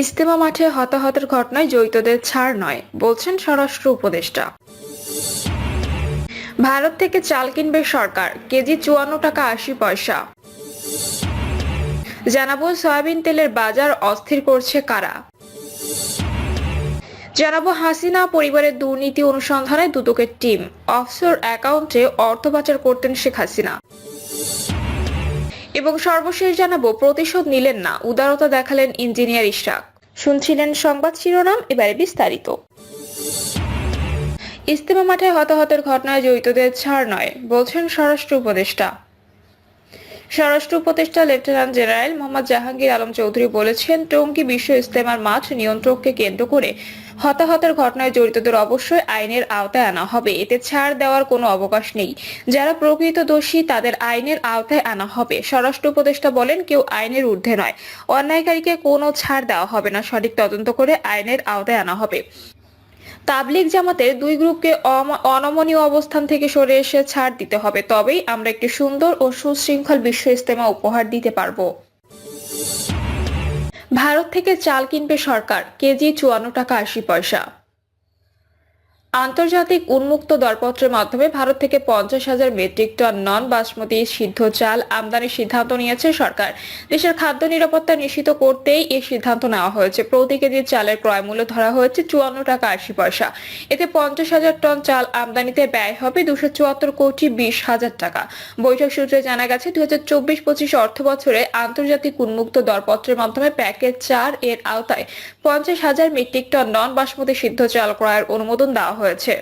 ইস্তেমা মাঠে হতাহতের ঘটনায় জড়িতদের ছাড় নয়, বলছেন স্বরাষ্ট্র উপদেষ্টা। ভারত থেকে চাল কিনবে সরকার, কেজি চুয়ান্ন টাকা আশি পয়সা। জানাব সয়াবিন তেলের বাজার অস্থির করছে কারা। জানাব হাসিনা পরিবারের দুর্নীতি অনুসন্ধানে দুদকের টিম, অফশোর অ্যাকাউন্টে অর্থ পাচার করতেন শেখ হাসিনা। এবং সর্বশেষ জানাব, প্রতিশোধ নিলেন না। উদারতা দেখালেন ইঞ্জিনিয়ার ইশরাক। শুনছিলেন সংবাদ শিরোনাম, এবারে বিস্তারিত। ইস্তেমা মাঠে হতাহতের ঘটনায় জড়িতদের ছাড় নয়, বলছেন স্বরাষ্ট্র উপদেষ্টা। স্বরাষ্ট্র উপদেষ্টা লেফটেন্যান্ট জেনারেল মোহাম্মদ জাহাঙ্গীর আলম চৌধুরী বলেছেন, টঙ্গী বিশ্ব ইস্তেমার মাঠ নিয়ন্ত্রককে কেন্দ্র করে হতাহতের ঘটনায় জড়িতদের অবশ্যই আইনের আওতায় আনা হবে। এতে ছাড় দেওয়ার কোনো অবকাশ নেই। যারা প্রকৃত দোষী, তাদের আইনের আওতায় আনা হবে। স্বরাষ্ট্র উপদেষ্টা বলেন, কেউ আইনের ঊর্ধ্বে নয়। অন্যায়কারীকে কোনো ছাড় দেওয়া হবে না। সঠিক তদন্ত করে আইনের আওতায় আনা হবে। তাবলিগ জামাতের দুই গ্রুপকে অনমনীয় অবস্থান থেকে সরে এসে ছাড় দিতে হবে। তবেই আমরা একটি সুন্দর ও সুশৃঙ্খল বিশ্ব ইস্তেমা উপহার দিতে পারব। ভারত থেকে চাল কিনবে সরকার কেজি চুয়ান্ন টাকা আশি পয়সা। আন্তর্জাতিক উন্মুক্ত দরপত্রের মাধ্যমে ভারত থেকে পঞ্চাশ হাজার মেট্রিক টন নন বাসমতি সিদ্ধ চাল আমদানির সিদ্ধান্ত নিয়েছে সরকার। দেশের খাদ্য নিরাপত্তা নিশ্চিত করতেই এই সিদ্ধান্ত নেওয়া হয়েছে। প্রতি কেজি চালের ক্রয় মূল্য ধরা হয়েছে চুয়ান্ন টাকা আশি পয়সা। এতে পঞ্চাশ হাজার টন চাল আমদানিতে ব্যয় হবে দুশো চুয়াত্তর কোটি বিশ হাজার টাকা। বৈঠক সূত্রে জানা গেছে দুই হাজার চব্বিশ পঁচিশ অর্থ বছরে আন্তর্জাতিক উন্মুক্ত দরপত্রের মাধ্যমে প্যাকেজ চার এর আওতায় পঞ্চাশ হাজার মেট্রিক টন নন বাসমতি সিদ্ধ চাল ক্রয়ের অনুমোদন দেওয়া হয়েছে।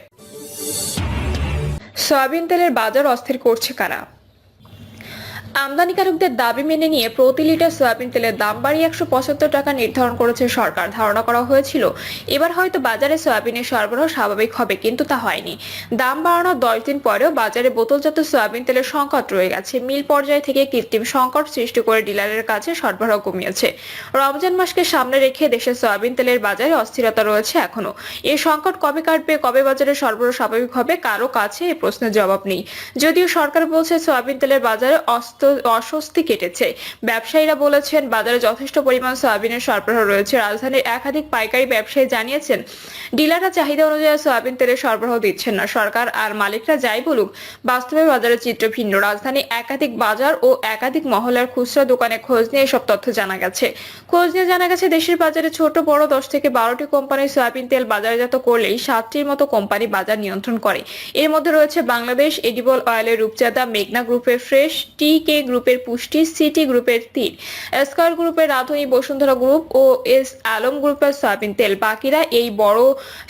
সয়াবিন তেলের বাজার অস্থির করছে কারা? আমদানিকারকদের দাবি মেনে নিয়ে প্রতি লিটার সয়াবিন তেলের দাম বাড়িয়ে একশো পঁচাত্তর টাকা নির্ধারণ করেছে সরকার। ধারণা করা হয়েছিল, এবার হয়তো বাজারে সয়াবিনের সরবরাহ স্বাভাবিক হবে, কিন্তু তা হয়নি। দাম বাড়ানোর দশ দিন পরেও বাজারে বোতলজাত সয়াবিন তেলের সংকট রয়ে গেছে। মিল পর্যায় থেকে কৃত্রিম সংকট সৃষ্টি করে ডিলারের কাছে সরবরাহ কমিয়েছে। রমজান মাসকে সামনে রেখে দেশে সয়াবিন তেলের বাজারে অস্থিরতা রয়েছে এখনও এই সংকট কবে কাটবে, কবে বাজারে সরবরাহ স্বাভাবিক হবে কারও কাছে এ প্রশ্নের জবাব নেই। যদিও সরকার বলছে সয়াবিন তেলের বাজারে অস্ত- অস্বস্তি কেটেছে। ব্যবসায়ীরা বলেছেন, বাজারে যথেষ্ট পরিমাণ সয়াবিনের সরবরাহ রয়েছে। রাজধানীর একাধিক পাইকারি ব্যবসায়ী জানিয়েছেন, ডিলাররা চাহিদা অনুযায়ী সয়াবিন তেলের সরবরাহ দিচ্ছেন না। সরকার আর মালিকরা যাই বলুক, বাস্তবে বাজারের চিত্র ভিন্ন। রাজধানী একাধিক বাজার ও একাধিক মহলের খুচরা দোকানে খোঁজ নিয়ে এসব তথ্য জানা গেছে। খোঁজ নিয়ে জানা গেছে, দেশের বাজারে ছোট, বড় দশ থেকে বারোটি কোম্পানি সয়াবিন তেল বাজারজাত করলেই সাতটির মতো কোম্পানি বাজার নিয়ন্ত্রণ করে। এর মধ্যে রয়েছে বাংলাদেশ এডিবল অয়েলের রূপচাঁদা, মেঘনা গ্রুপের ফ্রেশ, টি কে গ্রুপের পুষ্টি, সিটি গ্রুপের তিল, এসকর গ্রুপের রাধুনী, বসুন্ধরা গ্রুপ ও এস আলম গ্রুপের সয়াবিন তেল। বাকিরা এই বড়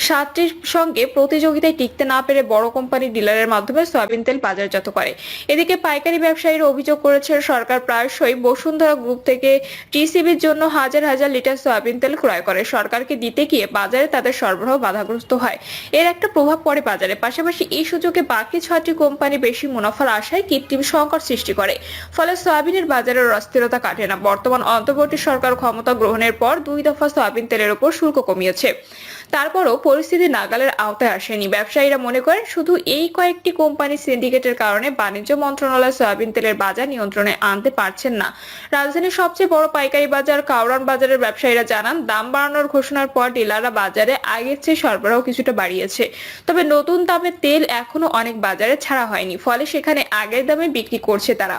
সাতটির সঙ্গে প্রতিযোগিতায় টিকতে না পেরে বড় কোম্পানি ডিলারের মাধ্যমে সয়াবিন তেল বাজারজাত করে। এদিকে পাইকারি ব্যবসায়ীরা অভিযোগ করেছে সরকার প্রায়শই বসুন্ধরা গ্রুপ থেকে টিসিবির জন্য হাজার হাজার লিটার সয়াবিন তেল ক্রয় করে। সরকারকে দিতে গিয়ে বাজারে তাদের সরবরাহ বাধাগ্রস্ত হয়। এর একটা প্রভাব পড়ে বাজারে। পাশাপাশি এই সুযোগে বাকি ছয়টি কোম্পানি বেশি মুনাফার আশায় কৃত্রিম সংকট সৃষ্টি করে। ফলে সয়াবিনের বাজারের অস্থিরতা কাটে না। বর্তমান অন্তর্বর্তী সরকার ক্ষমতা গ্রহণের পর দুই দফা সয়াবিন তেলের উপর শুল্ক কমিয়েছে। তারপরও পরিস্থিতি নাগালের আওতায় আসেনি। ব্যবসায়ীরা মনে করেন, শুধু এই কয়েকটি কোম্পানি সিন্ডিকেটের কারণে বাণিজ্য মন্ত্রণালয় সয়াবিন তেলের বাজার নিয়ন্ত্রণে আনতে পারছেন না। রাজধানীর সবচেয়ে বড় পাইকারি বাজার কাউরান বাজারের ব্যবসায়ীরা জানান, দাম বাড়ানোর ঘোষণার পর ডিলাররা বাজারে আগের চেয়ে সরবরাহ কিছুটা বাড়িয়েছে। তবে নতুন দামে তেল এখনও অনেক বাজারে ছাড়া হয়নি, ফলে সেখানে আগের দামে বিক্রি করছে তারা।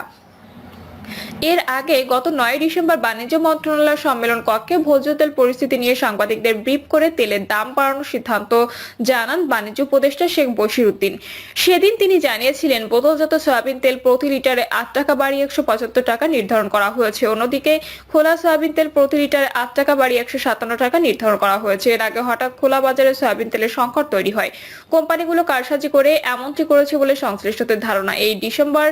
এর আগে গত নয় ডিসেম্বর বাণিজ্য মন্ত্রণালয় সম্মেলন কক্ষে ভোজ্য তেল পরিস্থিতি নিয়ে সাংবাদিকদের ব্রিফ করে তেলের দাম বাড়ানোর সিদ্ধান্ত জানান বাণিজ্য উপদেষ্টা শেখ বশির উদ্দিন সেদিন তিনি জানিয়েছিলেন, বোতলজাত সয়াবিন তেল প্রতি লিটারে আট টাকা বাড়িয়ে একশো পঁচাত্তর টাকা নির্ধারণ করা হয়েছে। অন্যদিকে, খোলা সয়াবিন তেল প্রতি লিটারে আট টাকা বাড়িয়ে একশো সাতান্ন টাকা নির্ধারণ করা হয়েছে। এর আগে হঠাৎ খোলা বাজারে সয়াবিন তেলের সংকট তৈরি হয়। কোম্পানিগুলো কারসাজি করে এমনটি করেছে বলে সংশ্লিষ্টদের ধারণা। এই ডিসেম্বর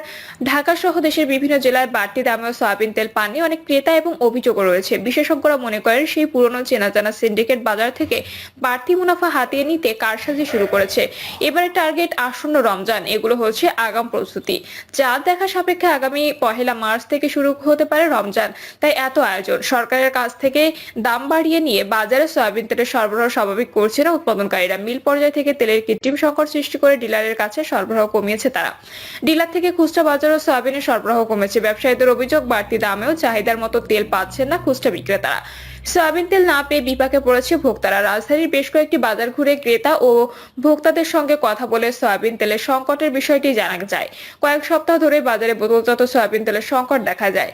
ঢাকা সহ দেশের বিভিন্ন জেলায় বাড়তি দামেও সয়াবিন তেল পাননি অনেক ক্রেতা এবং অভিযোগও রয়েছে। বিশেষজ্ঞরা মনে করেন সেই পুরনো চেনা জানা সিন্ডিকেট বাজার থেকে বাড়তি মুনাফা হাতিয়ে নিতে কারসাজি শুরু করেছে। এবারে টার্গেট আসন্ন রমজান, এগুলো হচ্ছে আগাম প্রস্তুতি। যা দেখা সাপেক্ষে আগামী পহেলা মার্চ থেকে শুরু হতে পারে রমজান। তাই এত আয়োজন, সরকারের কাছ থেকে দাম বাড়িয়ে নিয়ে বাজারে সয়াবিন তেলের সরবরাহ স্বাভাবিক করছে না উৎপাদনকারীরা। মিল পর্যায় থেকে তেলের কৃত্রিম সংকট সৃষ্টি করে ডিলারের কাছে সরবরাহ কমিয়েছে তারা। ডিলার থেকে খুচরা বাজারও সয়াবিনের সরবরাহ কমেছে। ব্যবসায়ীদের অভিযোগ অভিযোগ, বাড়তি দামেও চাহিদার মতো তেল পাচ্ছেন না খুচরা বিক্রেতারা। সয়াবিন তেল না পেয়ে বিপাকে পড়েছে ভোক্তারা। রাজধানীর বেশ কয়েকটি বাজার ঘুরে ক্রেতা ও ভোক্তাদের সঙ্গে কথা বলে সয়াবিন তেলের সংকটের বিষয়টি জানা যায়। কয়েক সপ্তাহ ধরে বাজারে বোতলজাত সয়াবিন তেলের সংকট দেখা যায়।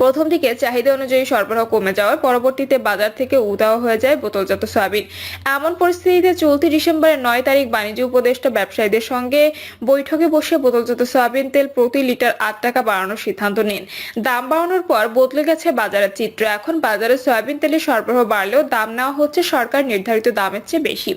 প্রথম দিকে চাহিদা অনুযায়ী সরবরাহ কমে যাওয়ার পরবর্তীতে বাজার থেকে উধাও হয়ে যায় বোতলজাত সয়াবিন। এমন পরিস্থিতিতে চলতি ডিসেম্বরের নয় তারিখ বাণিজ্য উপদেষ্টা ব্যবসায়ীদের সঙ্গে বৈঠকে বসে বোতলজাত সয়াবিন তেল প্রতি লিটার আট টাকা বাড়ানোর সিদ্ধান্ত নিন। দাম বাড়ানোর পর বদলে গেছে বাজারের চিত্র। এখন বাজারে সয়াবিন তেলের সরবরাহ বাড়লেও দাম নেওয়া হচ্ছে সরকার নির্ধারিত দামের চেয়ে বেশি।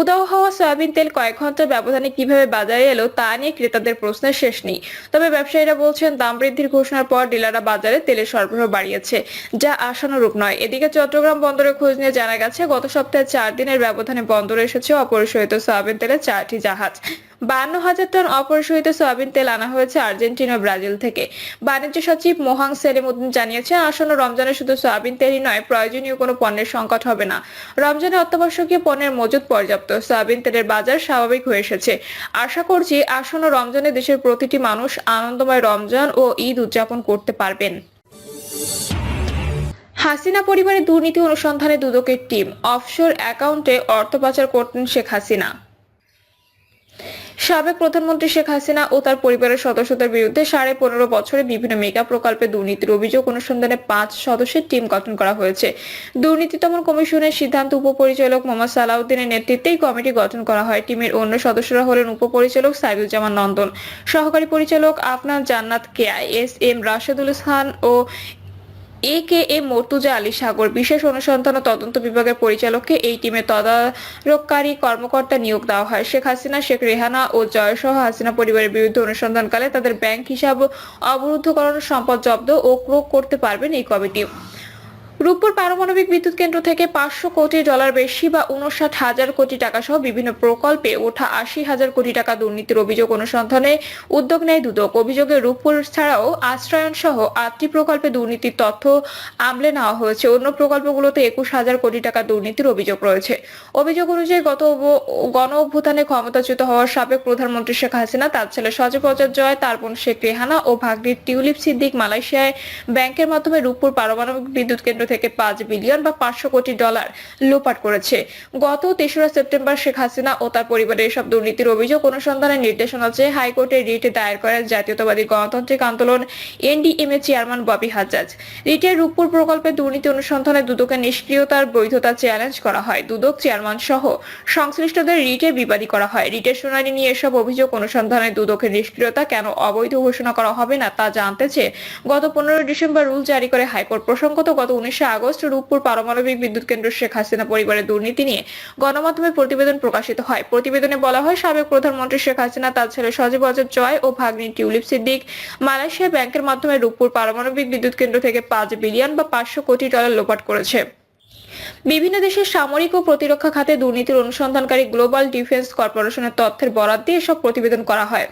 উধাও হওয়া সয়াবিন তেল কয়েক ঘণ্টার ব্যবধানে কীভাবে বাজারে এলো তা নিয়ে ক্রেতাদের প্রশ্নের শেষ নেই। তবে ব্যবসায়ীরা বলছেন, দাম বৃদ্ধির ঘোষণার পর ডিলাররা বাজারে তেলের সরবরাহ বাড়িয়েছে, যা আশানুরূপ নয়। এদিকে চট্টগ্রাম বন্দরের খোঁজ নিয়ে জানা গেছে, গত সপ্তাহে চার দিনের ব্যবধানে বন্দরে এসেছে অপরিশোধিত সয়াবিন তেলের চারটি জাহাজ। বান্ন হাজার টন অপরিশোধিত সয়াবিন তেল আনা হয়েছে আর্জেন্টিনা ব্রাজিল থেকে। বাণিজ্য সচিব মোহাং সেলিমুদ্দিন জানিয়েছেন, আসন্ন রমজানে শুধু সয়াবিন তেলই নয়, প্রয়োজনীয় কোনো পণ্যের সংকট হবে না। রমজানে অত্যাবশ্যকীয় পণ্যের মজুদ পর্যাপ্ত সয়াবিন তেলের বাজার স্বাভাবিক হয়ে এসেছে। আশা করছি, আসন্ন রমজানে দেশের প্রতিটি মানুষ আনন্দময় রমজান ও ঈদ উদযাপন করতে পারবেন। হাসিনা পরিবারের দুর্নীতি অনুসন্ধানে দুদকের টিম অফশোর অ্যাকাউন্টে অর্থ পাচার করতেন শেখ হাসিনা। সাবেক প্রধানমন্ত্রী শেখ হাসিনা ও তার পরিবারের সদস্যদের বিরুদ্ধে সাড়ে পনেরো বছরে বিভিন্ন মেগা প্রকল্পে দুর্নীতির অভিযোগ অনুসন্ধানে পাঁচ সদস্যের টিম গঠন করা হয়েছে। দুর্নীতি দমন কমিশনের সিদ্ধান্ত উপপরিচালক মোহাম্মদ সালাউদ্দিনের নেতৃত্বেই কমিটি গঠন করা হয়। টিমের অন্য সদস্যরা হলেন উপপরিচালক সাইদুজ্জামান নন্দন, সহকারী পরিচালক আফনান জান্নাত কেআই, S M Rashedul Khan O A K A Mortuza Ali Sagar বিশেষ অনুসন্ধান ও তদন্ত বিভাগের পরিচালককে এই টিমে তদারককারী কর্মকর্তা নিয়োগ দেওয়া হয়। শেখ হাসিনা, শেখ রেহানা ও জয়সহ হাসিনা পরিবারের বিরুদ্ধে অনুসন্ধানকালে তাদের ব্যাংক হিসাব অবরুদ্ধকরণ সম্পদ জব্দ ও ক্রোক করতে পারবেন এই কমিটি। রূপপুর পারমাণবিক বিদ্যুৎ কেন্দ্র থেকে পাঁচশো কোটি ডলার বেশি বা উনষাট হাজার কোটি টাকা সহ বিভিন্ন প্রকল্পে ওঠা আশি হাজার কোটি টাকা দুর্নীতির অভিযোগ অনুসন্ধানে উদ্যোগ নেয় দুদক। অভিযোগে রূপপুর ছাড়াও আশ্রয়ন সহ আটটি প্রকল্পে দুর্নীতির তথ্য আমলে নেওয়া হয়েছে। অন্য প্রকল্পগুলোতে একুশ হাজার কোটি টাকা দুর্নীতির অভিযোগ রয়েছে। অভিযোগ অনুযায়ী গত গণ অভ্যুত্থানে ক্ষমতাচ্যুত হওয়ার সাবেক প্রধানমন্ত্রী শেখ হাসিনা, তার ছেলে সজীব অজার জয়, তার বোন শেখ রেহানা ও ভাগ্নির টিউলিপ সিদ্দিক মালয়েশিয়ায় ব্যাংকের মাধ্যমে রূপপুর পারমাণবিক বিদ্যুৎ কেন্দ্র থেকে পাঁচ বিলিয়ন বা পাঁচশো কোটি ডলার লোপাট করেছে। গত তেসরা সেপ্টেম্বর শেখ হাসিনা ও তার পরিবারের এসব দুর্নীতির অভিযোগ অনুসন্ধানের নির্দেশনা চেয়ে হাইকোর্টে রিট দায়ের করেন জাতীয়তাবাদী গণতান্ত্রিক আন্দোলন এনডিএমএ চেয়ারম্যান ববি হাজ্জাজ। রিটের রূপপুর প্রকল্পে দুর্নীতি অনুসন্ধানে দুদকের নিষ্ক্রিয়তার বৈধতা চ্যালেঞ্জ করা হয়। দুদক চেয়ারম্যান সহ সংশ্লিষ্টদের রিটে বিবাদী করা হয়। রিটের শুনানি নিয়ে এসব অভিযোগ অনুসন্ধানে দুদকের নিষ্ক্রিয়তা কেন অবৈধ ঘোষণা করা হবে না তা জানতে চেয়ে গত পনেরো ডিসেম্বর রুল জারি করে হাইকোর্ট প্রসঙ্গত গত উনিশে আগস্ট রূপপুর পারমাণবিক বিদ্যুৎ কেন্দ্র শেখ হাসিনা পরিবারের দুর্নীতি নিয়ে গণমাধ্যমে প্রতিবেদন প্রকাশিত হয়। প্রতিবেদনে বলা হয়, সাবেক প্রধানমন্ত্রী শেখ হাসিনা, তার ছেলে সজীব অজর জয় ও ভাগ্নি টিউলিপ সিদ্দিক মালয়েশিয়া ব্যাংকের মাধ্যমে রূপপুর পারমাণবিক বিদ্যুৎ কেন্দ্র থেকে পাঁচ বিলিয়ন বা পাঁচশো কোটি ডলার লোপাট করেছে। বিভিন্ন দেশের সামরিক ও প্রতিরক্ষা খাতে দুর্নীতির অনুসন্ধানকারী গ্লোবাল ডিফেন্স কর্পোরেশনের তথ্যের বরাদ দিয়ে এসব প্রতিবেদন করা হয়।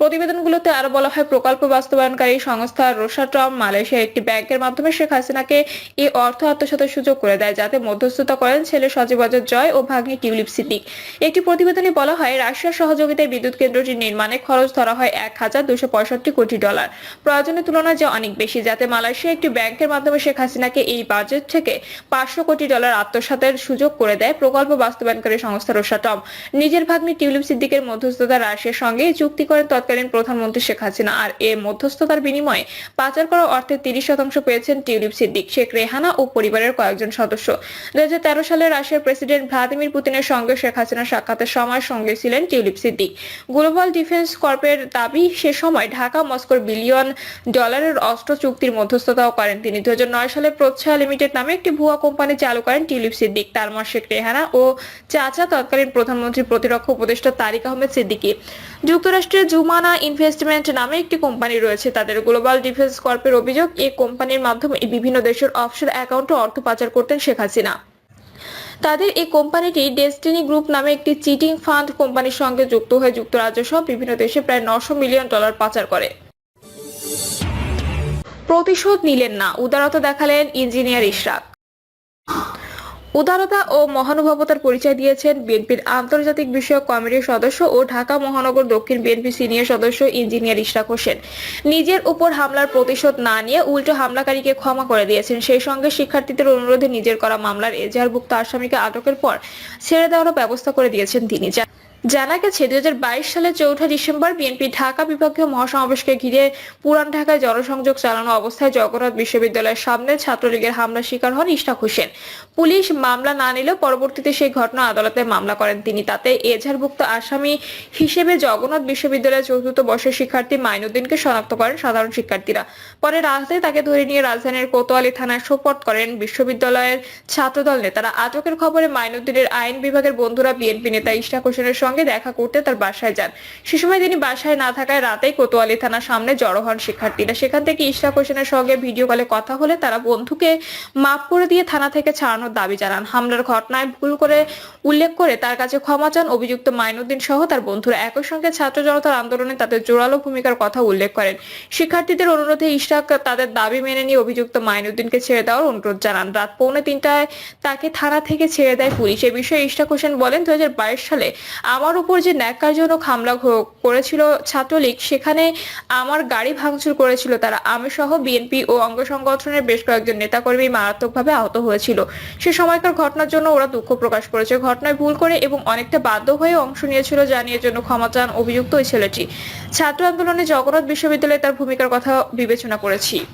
প্রতিবেদনগুলোতে আরও বলা হয়, প্রকল্প বাস্তবায়নকারী সংস্থা রোসাট্রম মালয়েশিয়ার একটি ব্যাংকের মাধ্যমে শেখ হাসিনাকে এই অর্থ আত্মসাতের সুযোগ করে দেয়, যাতে মধ্যস্থতা করেন ছেলে সজীব অজয় জয় ও ভাগ্নি টিউলিপ সিদ্দিক। একটি প্রতিবেদনে বলা হয়, রাশিয়ার সহযোগিতায় বিদ্যুৎ কেন্দ্রটি নির্মাণে খরচ ধরা হয় এক হাজার দুশো পঁয়ষট্টি কোটি ডলার। প্রয়োজনের তুলনায় যা অনেক বেশি, যাতে মালয়েশিয়া একটি ব্যাংকের মাধ্যমে শেখ হাসিনাকে এই বাজেট থেকে পাঁচশো কোটি ডলার আত্মসাতের সুযোগ করে দেয় প্রকল্প বাস্তবায়নকারী সংস্থা রোসাটম। নিজের ভাগ্নি টিউলিপ সিদ্দিকের মধ্যস্থতা রাশিয়ার সঙ্গে চুক্তি করেন তৎকালীন প্রধানমন্ত্রী শেখ হাসিনা। আর এ মধ্যস্থতার বিনিময়ে পাচার করা অর্থে তিরিশ শতাংশ পেয়েছেন টিউলিপ সিদ্দিক, শেখ রেহানা ও পরিবারের কয়েকজন সদস্য। দুই সালে রাশিয়ার প্রেসিডেন্ট ভ্লাদিমির পুতিনের সঙ্গে শেখ হাসিনা সাক্ষাতের সময় সঙ্গে ছিলেন টিউলিপ সিদ্দিক। গ্লোবাল ডিফেন্স কর্পের দাবি, সে সময় ঢাকা মস্কোর বিলিয়ন ডলারের অস্ত্র চুক্তির মধ্যস্থতাও করেন তিনি। দুই হাজার নয় সালে প্রচ্ছায়া লিমিটেড নামে একটি ভুয়া কোম্পানি চালু করেন টিউলিপ সিদ্দিক, তার মা শেখ রেহানা ও চাচা তৎকালীন প্রধানমন্ত্রী প্রতিরক্ষা উপদেষ্টা তারিক আহমেদ সিদ্দিকী। যুক্তরাষ্ট্রের জুমানা ইনভেস্টমেন্ট নামে একটি কোম্পানি রয়েছে, তাদের গ্লোবাল ডিফেন্স কর্পের অভিযোগ এই কোম্পানির মাধ্যমে বিভিন্ন দেশের অফশোর অ্যাকাউন্টে অর্থ পাচার করতেন শেখ হাসিনা। তাদের এই কোম্পানিটি ডেস্টিনি গ্রুপ নামে একটি চিটিং ফান্ড কোম্পানির সঙ্গে যুক্ত হয়ে যুক্তরাজ্য সহ বিভিন্ন দেশে প্রায় নশো মিলিয়ন ডলার পাচার করে। প্রতিশোধ নিলেন না, উদারতা দেখালেন ইঞ্জিনিয়ার ইশরাক উদারতা ও মহানুভবতার পরিচয় দিয়েছেন বিএনপির আন্তর্জাতিক বিষয়ক কমিটির সদস্য ও ঢাকা মহানগর দক্ষিণ বিএনপি সিনিয়র সদস্য ইঞ্জিনিয়ার ইশরাক হোসেন। নিজের উপর হামলার প্রতিশোধ না নিয়ে উল্টো হামলাকারীকে ক্ষমা করে দিয়েছেন। সেই সঙ্গে শিক্ষার্থীদের অনুরোধে নিজের করা মামলার এজাহারভুক্ত আসামিকে আটকের পর ছেড়ে দেওয়ারও ব্যবস্থা করে দিয়েছেন তিনি। জানা গেছে, দুই সালের চৌঠা ডিসেম্বর বিএনপি ঢাকা বিভাগীয় মহাসমাবেশকে ঘিরে পুরান ঢাকায় জনসংযোগ চালানো অবস্থায় জগন্নাথ বিশ্ববিদ্যালয়ের সামনে ছাত্রলীগের হামলার শিকার হন ইশরাক হোসেন। পুলিশ মামলা না নিলেও পরবর্তীতে সেই ঘটনা আদালতে মামলা করেন তিনি। তাতে এজাহারভুক্ত আসামি হিসেবে জগন্নাথ বিশ্ববিদ্যালয়ের চতুর্থ বর্ষের শিক্ষার্থী মাইনুদ্দিনকে শনাক্ত করেন সাধারণ শিক্ষার্থীরা। পরে রাতে তাকে ধরে নিয়ে রাজধানীর কোতোয়ালি থানায় সোপর্দ করেন বিশ্ববিদ্যালয়ের ছাত্রদল নেতারা। আটকের খবরে মাইনুদ্দিনের আইন বিভাগের বন্ধুরা বিএনপি নেতা ইশরাক হোসেনের সঙ্গে দেখা করতে তার বাসায় যান। সে সময় তিনি বাসায় না থাকায় রাতেই কোতোয়ালি থানার সামনে জড়ো হন শিক্ষার্থীরা। সেখান থেকে ইশরাক হোসেনের সঙ্গে ভিডিও কলে কথা হলে তারা বন্ধুকে মাফ করে দিয়ে থানা থেকে ছাড়ানোর দাবি জানান। হামলার ঘটনায় ভুল করে উল্লেখ করে তার কাছে ক্ষমা চান অভিযুক্ত মাইনুদ্দিন সহ তার বন্ধুরা। একই সঙ্গে ছাত্র জনতার আন্দোলনে তাদের জোরালো ভূমিকার কথা উল্লেখ করেন। শিক্ষার্থীদের অনুরোধে ইশরাক তাদের দাবি মেনে নিয়ে অভিযুক্ত মাইনুদ্দিনকে ছেড়ে দেওয়ার অনুরোধ জানান। রাত পৌনে তিনটায় তাকে থানা থেকে ছেড়ে দেয় পুলিশ। এ বিষয়ে ইশরাক হোসেন বলেন দুই হাজার বাইশ সালে আমার উপর যে ন্যাক্কারজনক হামলা করেছিল ছাত্রলীগ, সেখানে আমার গাড়ি ভাঙচুর করেছিল তারা। আমি সহ বিএনপি ও অঙ্গ সংগঠনের বেশ কয়েকজন নেতাকর্মী মারাত্মকভাবে আহত হয়েছিল। সে সময়কার ঘটনার জন্য ওরা দুঃখ প্রকাশ করেছে। ঘটনায় ভুল করে এবং অনেকটা বাধ্য হয়ে অংশ নিয়েছিল জানিয়ে জন্য ক্ষমা চান অভিযুক্ত ওই ছেলেটি। ছাত্র আন্দোলনে জগন্নাথ বিশ্ববিদ্যালয়ে তার ভূমিকার কথা বিবেচনা করেছি।